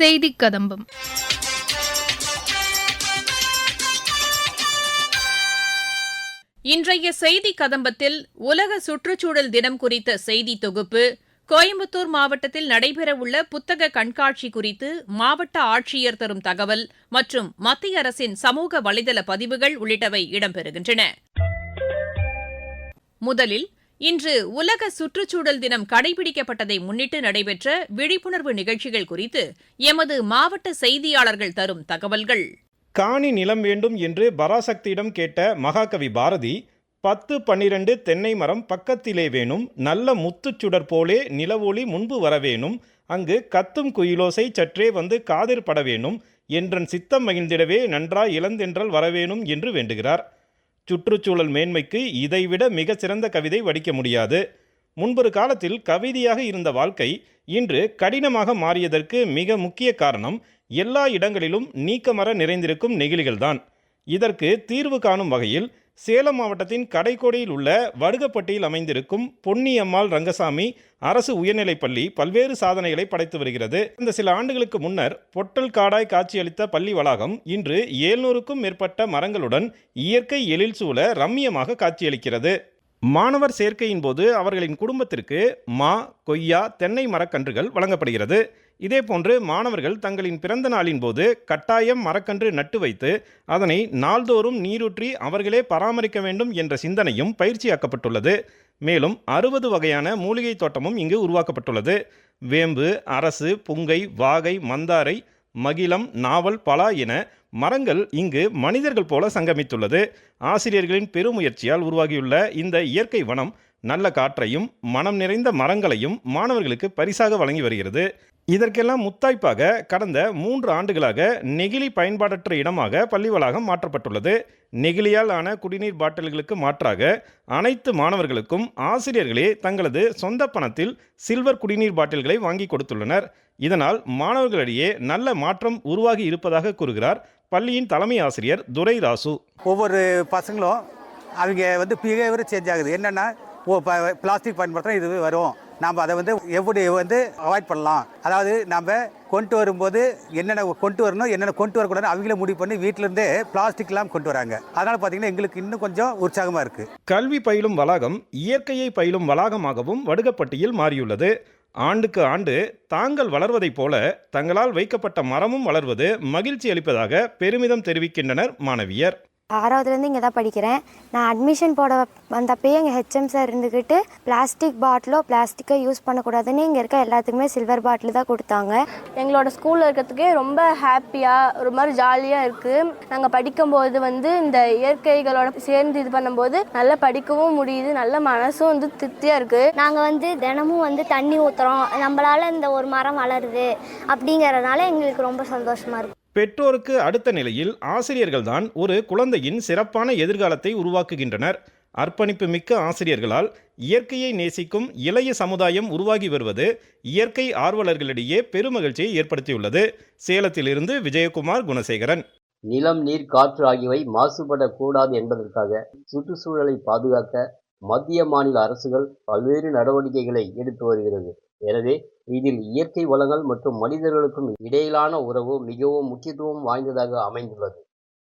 செய்தி கதம்பம். இன்றைய செய்தி கதம்பத்தில் உலக சுற்றுச்சூழல் தினம் குறித்த செய்தி தொகுப்பு கோயம்புத்தூர் மாவட்டத்தில் நடைபெறவுள்ள புத்தக கண்காட்சி குறித்து மாவட்ட ஆட்சியர் தரும் தகவல் மற்றும் மத்திய அரசின் சமூக வலைதள பதிவுகள் உள்ளிட்டவை இடம்பெறுகின்றன. முதலில் இன்று உலக சுற்றுச்சூழல் தினம் கடைபிடிக்கப்பட்டதை முன்னிட்டு நடைபெற்ற விழிப்புணர்வு நிகழ்ச்சிகள் குறித்து எமது மாவட்ட செய்தியாளர்கள் தரும் தகவல்கள். காணி நிலம் வேண்டும் என்று பராசக்தியிடம் கேட்ட மகாகவி பாரதி பத்து பன்னிரண்டு தென்னை மரம் பக்கத்திலே வேணும் நல்ல முத்துச்சுடர் போலே நிலவொளி முன்பு வரவேணும் அங்கு கத்தும் குயிலோசை சற்றே வந்து காதிர் பட வேணும் என்றன் சித்தம் மகிழ்ந்திடவே நன்றாய் இளந்தென்றல் வரவேணும் என்று வேண்டுகிறார். சுற்றுச்சூழல் மேன்மைக்கு இதைவிட மிக சிறந்த கவிதை வடிக்க முடியாது. முன்பொரு காலத்தில் கவிதையாக இருந்த வாழ்க்கை இன்று கடினமாக மாறியதற்கு மிக முக்கிய காரணம் எல்லா இடங்களிலும் நீக்கமர நிறைந்திருக்கும் நெகிழிகள்தான். இதற்கு தீர்வு காணும் வகையில் சேலம் மாவட்டத்தின் கடைக்கோடியில் உள்ள வடுகப்பட்டியில் அமைந்திருக்கும் பொன்னியம்மாள் ரங்கசாமி அரசு உயர்நிலைப்பள்ளி பல்வேறு சாதனைகளை படைத்து வருகிறது. இந்த சில ஆண்டுகளுக்கு முன்னர் பொட்டல் காடாய் காட்சியளித்த பள்ளி வளாகம் இன்று ஏழ்நூறுக்கும் மேற்பட்ட மரங்களுடன் இயற்கை எழில் சூழ ரம்மியமாக காட்சியளிக்கிறது. மாணவர் சேர்க்கையின் போது அவர்களின் குடும்பத்திற்கு மா கொய்யா தென்னை மரக்கன்றுகள் வழங்கப்படுகிறது. இதேபோன்று மாணவர்கள் தங்களின் பிறந்த நாளின் போது கட்டாயம் மரக்கன்று நட்டு வைத்து அதனை நாள்தோறும் நீரூற்றி அவர்களே பராமரிக்க வேண்டும் என்ற சிந்தனையும் பயிற்சியாக்கப்பட்டுள்ளது. மேலும் அறுபது வகையான மூலிகை தோட்டமும் இங்கு உருவாக்கப்பட்டுள்ளது. வேம்பு அரசு புங்கை வாகை மந்தாரை மகிழம் நாவல் பலா என மரங்கள் இங்கு மனிதர்கள் போல சங்கமித்துள்ளது. ஆசிரியர்களின் பெருமுயற்சியால் உருவாகியுள்ள இந்த இயற்கை வனம் நல்ல காற்றையும் மனம் நிறைந்த மரங்களையும் மாணவர்களுக்கு பரிசாக வழங்கி வருகிறது. இதற்கெல்லாம் முத்தாய்ப்பாக கடந்த மூன்று ஆண்டுகளாக நெகிழி பயன்பாடற்ற இடமாக பள்ளி வளாகம் மாற்றப்பட்டுள்ளது. நெகிழியால் ஆன குடிநீர் பாட்டில்களுக்கு மாற்றாக அனைத்து மாணவர்களுக்கும் ஆசிரியர்களே தங்களது சொந்த பணத்தில் சில்வர் குடிநீர் பாட்டில்களை வாங்கி கொடுத்துள்ளனர். இதனால் மாணவர்களிடையே நல்ல மாற்றம் உருவாகி இருப்பதாக கூறுகிறார் பள்ளியின் தலைமை ஆசிரியர் துரை ராசு. ஒவ்வொரு பசங்களும் அவங்க வந்து பிஹேவியர் சேஞ்ச் ஆகுது. என்னென்னா ஓ பிளாஸ்டிக் பயன்படுத்தினா இது வரும். நாம் அதை வந்து எப்படி வந்து அவாய்ட் பண்ணலாம்? அதாவது நம்ம கொண்டு வரும்போது என்னென்ன கொண்டு வரணும் என்னென்ன கொண்டு வரக்கூடாது அவங்களே முடிவு பண்ணி வீட்டிலேருந்தே பிளாஸ்டிக்லாம் கொண்டு வராங்க. அதனால் பார்த்தீங்கன்னா எங்களுக்கு இன்னும் கொஞ்சம் உற்சாகமாக இருக்குது கல்வி பயிலும் வளாகம் இயற்கையை பயிலும் வளாகமாகவும் வடுகப்பட்டியில் மாறியுள்ளது. ஆண்டுக்கு ஆண்டு தாங்கள் வளர்வதைப் போல தங்களால் வைக்கப்பட்ட மரமும் வளர்வது மகிழ்ச்சி அளிப்பதாக பெருமிதம் தெரிவிக்கின்றனர் மாணவியர். ஆறாவதுலேருந்து இங்கே தான் படிக்கிறேன். நான் அட்மிஷன் போட வந்தப்பயே எங்கள் ஹெச்எம் சார் இருந்துக்கிட்டு பிளாஸ்டிக் பாட்டிலோ பிளாஸ்டிக்கோ யூஸ் பண்ணக்கூடாதுன்னு இங்கே இருக்க எல்லாத்துக்குமே சில்வர் பாட்டில் தான் கொடுத்தாங்க. எங்களோட ஸ்கூலில் இருக்கிறதுக்கே ரொம்ப ஹாப்பியாக ஒரு மாதிரி ஜாலியாக இருக்குது நாங்கள் படிக்கும்போது வந்து இந்த இயற்கைகளோட சேர்ந்து இது பண்ணும்போது நல்லா படிக்கவும் முடியுது நல்ல மனசும் வந்து திருப்தியாக இருக்குது நாங்கள் வந்து தினமும் வந்து தண்ணி ஊற்றுறோம் நம்மளால் இந்த ஒரு மரம் வளருது அப்படிங்கறதுனால எங்களுக்கு ரொம்ப சந்தோஷமாக இருக்குது பெற்றோருக்கு அடுத்த நிலையில் ஆசிரியர்கள்தான் ஒரு குழந்தையின் சிறப்பான எதிர்காலத்தை உருவாக்குகின்றனர். அர்ப்பணிப்பு மிக்க ஆசிரியர்களால் இயற்கையை நேசிக்கும் இளைய சமுதாயம் உருவாகி வருவது இயற்கை ஆர்வலர்களிடையே பெருமகிழ்ச்சியை ஏற்படுத்தியுள்ளது. சேலத்திலிருந்து விஜயகுமார் குணசேகரன். நிலம் நீர் காற்று ஆகியவை மாசுபடக்கூடாது என்பதற்காக சுற்றுச்சூழலை பாதுகாக்க மத்திய மாநில அரசுகள் பல்வேறு நடவடிக்கைகளை எடுத்து வருகிறது. எனவே இதில் இயற்கை வளங்கள் மற்றும் மனிதர்களுக்கும் இடையிலான உறவு மிகவும் முக்கியத்துவம் வாய்ந்ததாக அமைந்துள்ளது.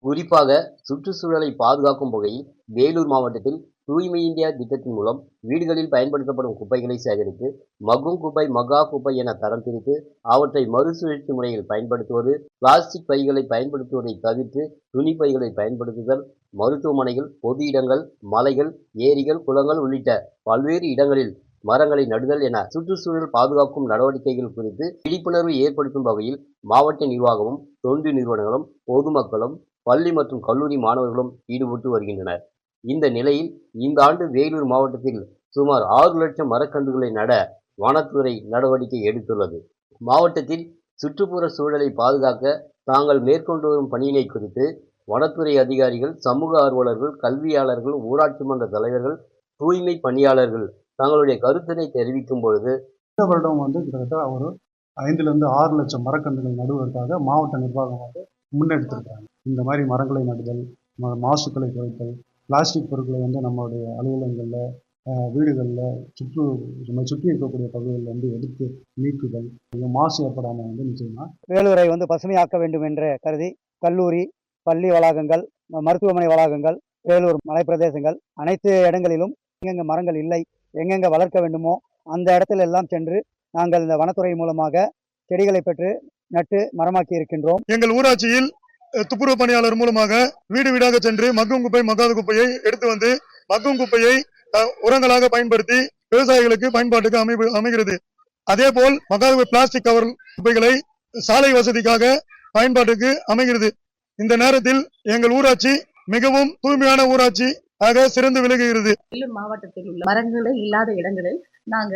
குறிப்பாக சுற்றுச்சூழலை பாதுகாக்கும் வகையில் வேலூர் மாவட்டத்தில் தூய்மை இந்தியா திட்டத்தின் மூலம் வீடுகளில் பயன்படுத்தப்படும் குப்பைகளை சேகரித்து மகும் குப்பை மகா குப்பை என தரம் பிரித்து அவற்றை மறுசுழற்சி முறையில் பயன்படுத்துவது பிளாஸ்டிக் பைகளை பயன்படுத்துவதை தவிர்த்து துணி பைகளை பயன்படுத்துதல் மருத்துவமனைகள் பொது இடங்கள் மலைகள் ஏரிகள் குளங்கள் உள்ளிட்ட பல்வேறு இடங்களில் மரங்களை நடுதல் என சுற்றுச்சூழல் பாதுகாக்கும் நடவடிக்கைகள் குறித்து விழிப்புணர்வு ஏற்படுத்தும் வகையில் மாவட்ட நிர்வாகமும் தொண்டு நிறுவனங்களும் பொதுமக்களும் பள்ளி மற்றும் கல்லூரி மாணவர்களும் ஈடுபட்டு வருகின்றனர். இந்த நிலையில் இந்த ஆண்டு வேலூர் மாவட்டத்தில் சுமார் ஆறு லட்சம் மரக்கன்றுகளை நட வனத்துறை நடவடிக்கை எடுத்துள்ளது. மாவட்டத்தில் சுற்றுப்புற சூழலை பாதுகாக்க தாங்கள் மேற்கொண்டு வரும் பணியினை குறித்து வனத்துறை அதிகாரிகள் சமூக ஆர்வலர்கள் கல்வியாளர்கள் ஊராட்சி மன்ற தலைவர்கள் தூய்மை பணியாளர்கள் தங்களுடைய கருத்தினை தெரிவிக்கும் பொழுது இந்த வருடம் வந்து கிட்டத்தட்ட ஒரு ஐந்துலேருந்து ஆறு லட்சம் மரக்கன்றுகள் நடுவதற்காக மாவட்ட நிர்வாகம் வந்து முன்னெடுத்திருக்காங்க இந்த மாதிரி மரங்களை நடுதல் மாசுக்களை குறைத்தல் பிளாஸ்டிக் பொருட்களை வந்து நம்மளுடைய அலுவலகங்களில் வீடுகளில் சுற்று நம்மை சுற்றி இருக்கக்கூடிய பகுதிகளில் வந்து எடுத்து நீக்குதல் இது மாசு ஏற்படாமல் வந்து நிச்சயமாக வேலூரை வந்து பசுமையாக்க வேண்டும் என்று கருதி கல்லூரி பள்ளி வளாகங்கள் மருத்துவமனை வளாகங்கள் வேலூர் மலைப்பிரதேசங்கள் அனைத்து இடங்களிலும் எங்கெங்கே மரங்கள் இல்லை எங்கெங்கே வளர்க்க வேண்டுமோ அந்த இடத்துல எல்லாம் சென்று நாங்கள் இந்த வனத்துறை மூலமாக செடிகளை பெற்று நட்டு மரமாக்கி இருக்கின்றோம். எங்கள் ஊராட்சியில் துப்புரவு பணியாளர் மூலமாக வீடு வீடாக சென்று மக்கும் குப்பை மக்காத குப்பையை எடுத்து வந்து மக்கும் குப்பையை உரங்களாக பயன்படுத்தி விவசாயிகளுக்கு பயன்பாட்டுக்கு அமை அமைகிறது. அதே போல் மக்காத பிளாஸ்டிக் கவர் குப்பைகளை சாலை வசதிக்காக பயன்பாட்டுக்கு அமைகிறது. இந்த நேரத்தில் எங்கள் ஊராட்சி மிகவும் தூய்மையான ஊராட்சி ஆக சிறந்து விளங்குகிறது. வேலூர் மாவட்டத்தில் உள்ள மரங்களே இல்லாத இடங்களில் நாங்க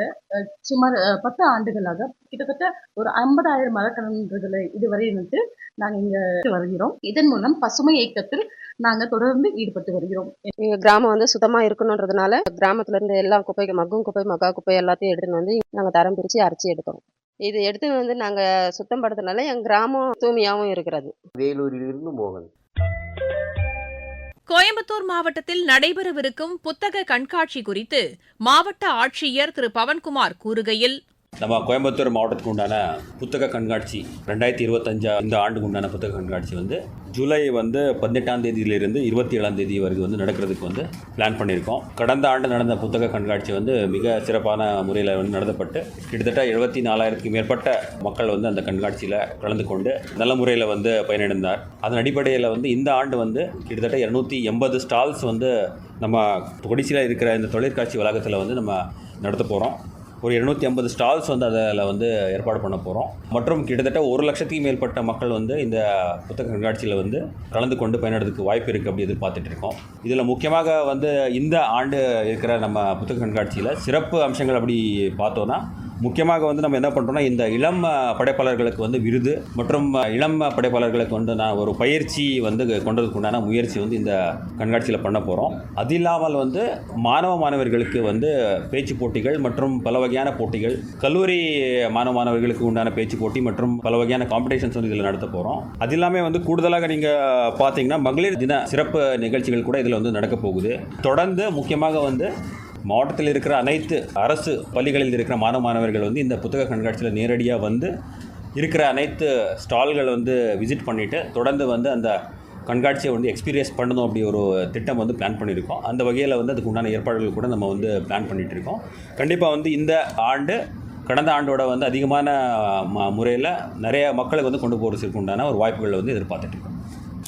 சுமார் பத்து ஆண்டுகளாக கிட்டத்தட்ட ஒரு ஐம்பதாயிரம் மரக்கன்றுகளை இதுவரை வந்து நாங்க இங்க வருகிறோம். இதன் மூலம் பசுமை இயக்கத்தில் நாங்க தொடர்ந்து ஈடுபட்டு வருகிறோம். எங்கள் கிராமம் வந்து சுத்தமாக இருக்கணுன்றதுனால கிராமத்துல இருந்து எல்லா குப்பைக்கு மக்கும் குப்பை மக்கா குப்பை எல்லாத்தையும் எடுத்துன்னு வந்து நாங்கள் தரம் பிரித்து அரைச்சி எடுக்கிறோம். இது எடுத்துன்னு வந்து நாங்கள் சுத்தம் படுறதுனால எங்கள் கிராமம் தூய்மையாகவும் இருக்கிறது. வேலூரிலிருந்து மோகன். கோயம்புத்தூர் மாவட்டத்தில் நடைபெறவிருக்கும் புத்தக கண்காட்சி குறித்து மாவட்ட ஆட்சியர் திரு பவன்குமார் கூறுகையில் நம்ம கோயம்புத்தூர் மாவட்டத்துக்கு உண்டான புத்தக கண்காட்சி ரெண்டாயிரத்தி இருபத்தஞ்சா இந்த ஆண்டுக்கு உண்டான புத்தக கண்காட்சி வந்து ஜூலை வந்து பதினெட்டாம் தேதியிலிருந்து இருபத்தி ஏழாம் தேதி வரைக்கும் வந்து நடக்கிறதுக்கு வந்து பிளான் பண்ணியிருக்கோம். கடந்த ஆண்டு நடந்த புத்தக கண்காட்சி வந்து மிக சிறப்பான முறையில் வந்து நடத்தப்பட்டு கிட்டத்தட்ட எழுபத்தி நாலாயிரத்துக்கு மேற்பட்ட மக்கள் வந்து அந்த கண்காட்சியில் கலந்து கொண்டு நல்ல முறையில் வந்து பயனடைந்தார். அதன் அடிப்படையில் வந்து இந்த ஆண்டு வந்து கிட்டத்தட்ட இரநூத்தி எண்பது ஸ்டால்ஸ் வந்து நம்ம கொடிசியில் இருக்கிற இந்த தொழிற்காட்சி வளாகத்தில் வந்து நம்ம நடத்த போகிறோம் ஒரு இருநூத்தி ஐம்பது ஸ்டால்ஸ் வந்து அதில் வந்து ஏற்பாடு பண்ண போகிறோம் மற்றும் கிட்டத்தட்ட ஒரு லட்சத்துக்கு மேற்பட்ட மக்கள் வந்து இந்த புத்தக கண்காட்சியில் வந்து கலந்து கொண்டு பயனடைறதுக்கு வாய்ப்பு இருக்குது அப்படி எதிர்பார்த்துட்டு இருக்கோம். இதில் முக்கியமாக வந்து இந்த ஆண்டு இருக்கிற நம்ம புத்தக கண்காட்சியில் சிறப்பு அம்சங்கள் அப்படி பார்த்தோன்னா முக்கியமாக வந்து நம்ம என்ன பண்ணுறோம்னா இந்த இளம் படைப்பாளர்களுக்கு வந்து விருது மற்றும் இளம் படைப்பாளர்களுக்கு வந்து நான் ஒரு பயிற்சி வந்து கொண்டதுக்கு உண்டான முயற்சி வந்து இந்த கண்காட்சியில் பண்ண போகிறோம் அது இல்லாமல் வந்து மாணவ மாணவர்களுக்கு வந்து பேச்சு போட்டிகள் மற்றும் பல வகையான போட்டிகள் கல்லூரி மாணவ மாணவர்களுக்கு உண்டான பேச்சு போட்டி மற்றும் பல வகையான காம்படிஷன்ஸ் வந்து இதில் நடத்த போகிறோம் அது இல்லாமல் வந்து கூடுதலாக நீங்கள் பார்த்தீங்கன்னா மகளிர் தின சிறப்பு நிகழ்ச்சிகள் கூட இதில் வந்து நடக்க போகுது. தொடர்ந்து முக்கியமாக வந்து மாவட்டத்தில் இருக்கிற அனைத்து அரசு பள்ளிகளில் இருக்கிற மாணவ மாணவர்கள் வந்து இந்த புத்தக கண்காட்சியில் நேரடியாக வந்து இருக்கிற அனைத்து ஸ்டால்கள் வந்து விசிட் பண்ணிவிட்டு தொடர்ந்து வந்து அந்த கண்காட்சியை வந்து எக்ஸ்பீரியன்ஸ் பண்ணணும் அப்படி ஒரு திட்டம் வந்து பிளான் பண்ணியிருக்கோம். அந்த வகையில் வந்து அதுக்கு உண்டான ஏற்பாடுகள் கூட நம்ம வந்து பிளான் பண்ணிகிட்டு இருக்கோம். கண்டிப்பாக வந்து இந்த ஆண்டு கடந்த ஆண்டோட வந்து அதிகமான ம முறையில் நிறைய மக்களுக்கு வந்து கொண்டு போகிறதுக்கு உண்டான ஒரு வாய்ப்புகளை வந்து எதிர்பார்த்துட்ருக்கோம்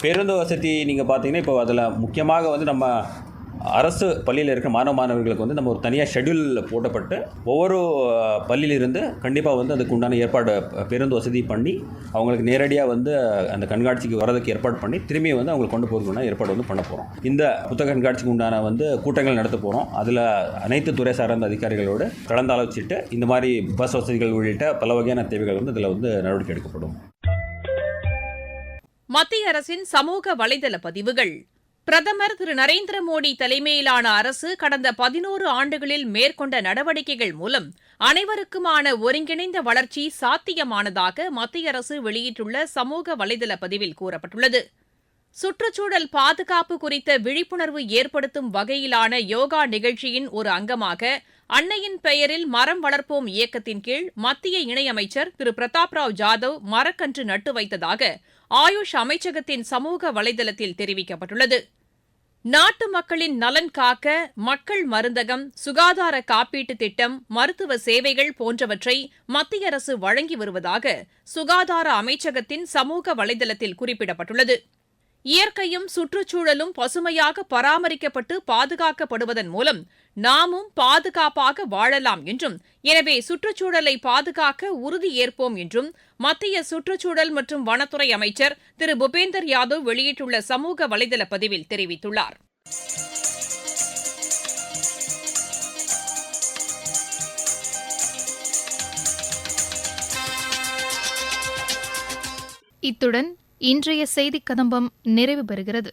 பேருந்து வசதி நீங்கள் பார்த்தீங்கன்னா இப்போ அதில் முக்கியமாக வந்து நம்ம அரசு பள்ளியில் இருக்கிற மாணவ மாணவர்களுக்கு வந்து நம்ம ஒரு தனியாக ஷெடியூல் போட்டப்பட்டு ஒவ்வொரு பள்ளியிலிருந்து கண்டிப்பாக வந்து அதுக்கு உண்டான ஏற்பாடு பேருந்து வசதி பண்ணி அவங்களுக்கு நேரடியாக வந்து அந்த கண்காட்சிக்கு வரதுக்கு ஏற்பாடு பண்ணி திரும்பி வந்து அவங்களுக்கு கொண்டு போகிறதுக்கு ஏற்பாடு வந்து பண்ண போகிறோம் இந்த புத்தக கண்காட்சிக்கு உண்டான வந்து கூட்டங்கள் நடத்த போகிறோம் அதில் அனைத்து துறை சார்ந்த அதிகாரிகளோடு கலந்தாலோசிச்சுட்டு இந்த மாதிரி பஸ் வசதிகள் உள்ளிட்ட பல வகையான தேவைகள் வந்து இதில் வந்து நடவடிக்கை எடுக்கப்படும். மத்திய அரசின் சமூக வலைதள பதிவுகள். பிரதமர் திரு நரேந்திர மோடி தலைமையிலான அரசு கடந்த பதினோரு ஆண்டுகளில் மேற்கொண்ட நடவடிக்கைகள் மூலம் அனைவருக்குமான ஒருங்கிணைந்த வளர்ச்சி சாத்தியமானதாக மத்திய அரசு வெளியிட்டுள்ள சமூக வலைதள பதிவில் கூறப்பட்டுள்ளது. சுற்றுச்சூழல் பாதுகாப்பு குறித்த விழிப்புணர்வு ஏற்படுத்தும் வகையிலான யோகா நிகழ்ச்சியின் ஒரு அங்கமாக அன்னையின் பெயரில் மரம் வளர்ப்போம் இயக்கத்தின் கீழ் மத்திய இணையமைச்சர் திரு பிரதாப் ராவ் ஜாதவ் மரக்கன்று நட்டு வைத்ததாக ஆயுஷ் அமைச்சகத்தின் சமூக வலைதளத்தில் தெரிவிக்கப்பட்டுள்ளது. நாட்டு மக்களின் நலன் காக்க மக்கள் மருந்தகம் சுகாதார காப்பீட்டு திட்டம் மருத்துவ சேவைகள் போன்றவற்றை மத்திய அரசு வழங்கி வருவதாக சுகாதார அமைச்சகத்தின் சமூக வலைதளத்தில் குறிப்பிடப்பட்டுள்ளது. இயற்கையும் சுற்றுச்சூழலும் பசுமையாக பராமரிக்கப்பட்டு பாதுகாக்கப்படுவதன் மூலம் நாமும் பாதுகாப்பாக வாழலாம் என்றும் எனவே சுற்றுச்சூழலை பாதுகாக்க உறுதியேற்போம் என்றும் மத்திய சுற்றுச்சூழல் மற்றும் வனத்துறை அமைச்சர் திரு. பூபேந்தர் யாதவ் வெளியிட்டுள்ள சமூக வலைதள பதிவில் தெரிவித்துள்ளார். இத்துடன் இன்றைய செய்திக் கதம்பம் நிறைவு பெறுகிறது.